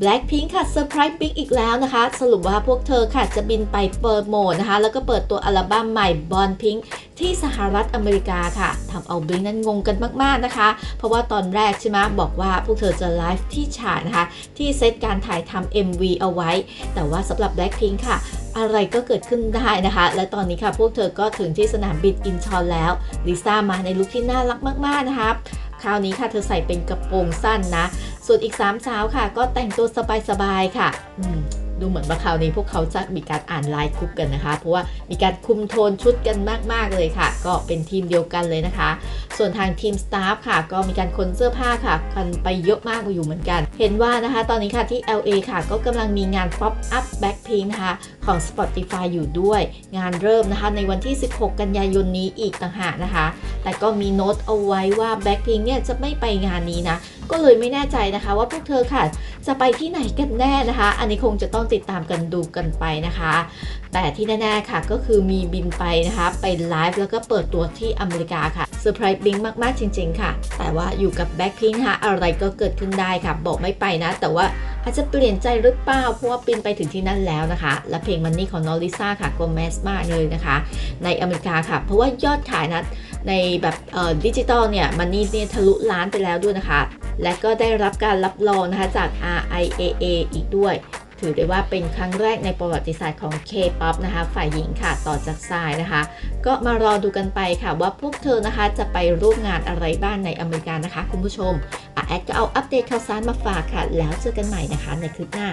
Blackpink ค่ะเซอร์ไพรส์บิ๊กอีกแล้วนะคะ สรุปว่าพวกเธอค่ะจะบินไปเปิดโหมดนะคะ แล้วก็เปิดตัวอัลบั้มใหม่ Born Pink ที่สหรัฐอเมริกาค่ะทำเอาบิ๊กนั้นงงกันมากๆนะคะ เพราะว่าตอนแรกใช่ไหมบอกว่าพวกเธอจะไลฟ์ที่ฉากนะคะ ที่เซตการถ่ายทำ MV เอาไว้ แต่ว่าสำหรับ Blackpink ค่ะ อะไรก็เกิดขึ้นได้นะคะ และตอนนี้ค่ะพวกเธอก็ถึงที่สนามบินอินชอนแล้วลิซ่ามาในลุคที่น่ารักมาก ๆนะคะคราวนี้ค่ะเธอใส่เป็นกระโปรงสั้นนะ ส่วนอีก3สาวค่ะ ก็แต่งตัวสบายๆค่ะอืมดูเหมือนว่าคราวนี้พวกเขาจะมีการอ่านไลน์กรุ๊ปกันนะคะ เพราะว่ามีการคุมโทนชุดกันมากๆเลยค่ะ ก็เป็นทีมเดียวกันเลยนะคะ ส่วนทางทีมสตาฟค่ะ ก็มีการขนเสื้อผ้าค่ะกันไปเยอะมากอยู่เหมือนกัน เห็นว่านะคะ ตอนนี้ค่ะที่ LA ค่ะ ก็กำลังมีงาน Pop Up Blackpink นะคะ ของ Spotify อยู่ด้วย งานเริ่มนะคะในวันที่ 16 กันยายนนี้อีกต่างหากนะคะ แต่ก็มีโน้ตเอาไว้ว่า Blackpink เนี่ยจะไม่ไปงานนี้นะ ก็เลยไม่แน่ใจนะคะว่าพวกเธอค่ะ จะไปที่ไหนกันแน่นะคะ อันนี้คงจะต้องติดตามกันดูกันไปนะคะ แต่ที่แน่ๆค่ะก็คือมีบินไปนะคะไปไลฟ์แล้วก็เปิดตัวที่อเมริกาค่ะเซอร์ไพรส์บิงมากๆจริง ๆ ค่ะ แต่ว่าอยู่กับแบ็คพิงค่ะอะไรก็เกิดขึ้นได้ค่ะ บอกไม่ไปนะ แต่ว่า อาจจะเปลี่ยนใจหรือเปล่าเพราะว่าบินไปถึงที่นั่นแล้วนะคะ และเพลงมันนี่ของนอริซ่าค่ะก็แมสมากเลยนะคะ ในอเมริกาค่ะ เพราะว่ายอดขายนะในแบบดิจิตอลเนี่ยมันนี่เนี่ยทะลุล้านไปแล้วด้วยนะคะ และก็ได้รับการรับรองนะคะจาก RIAA อีกด้วยถือได้ว่าเป็นครั้งแรกในประวัติศาสตร์ของ K-POP นะคะ ฝ่ายหญิงค่ะต่อจากทรายนะคะ ก็มารอดูกันไปค่ะว่าพวกเธอนะคะจะไปร่วมงานอะไรบ้างในอเมริกานะคะ คุณผู้ชม แอดก็เอาอัปเดตข่าวสารมาฝากค่ะ แล้วเจอกันใหม่นะคะในคลิปหน้า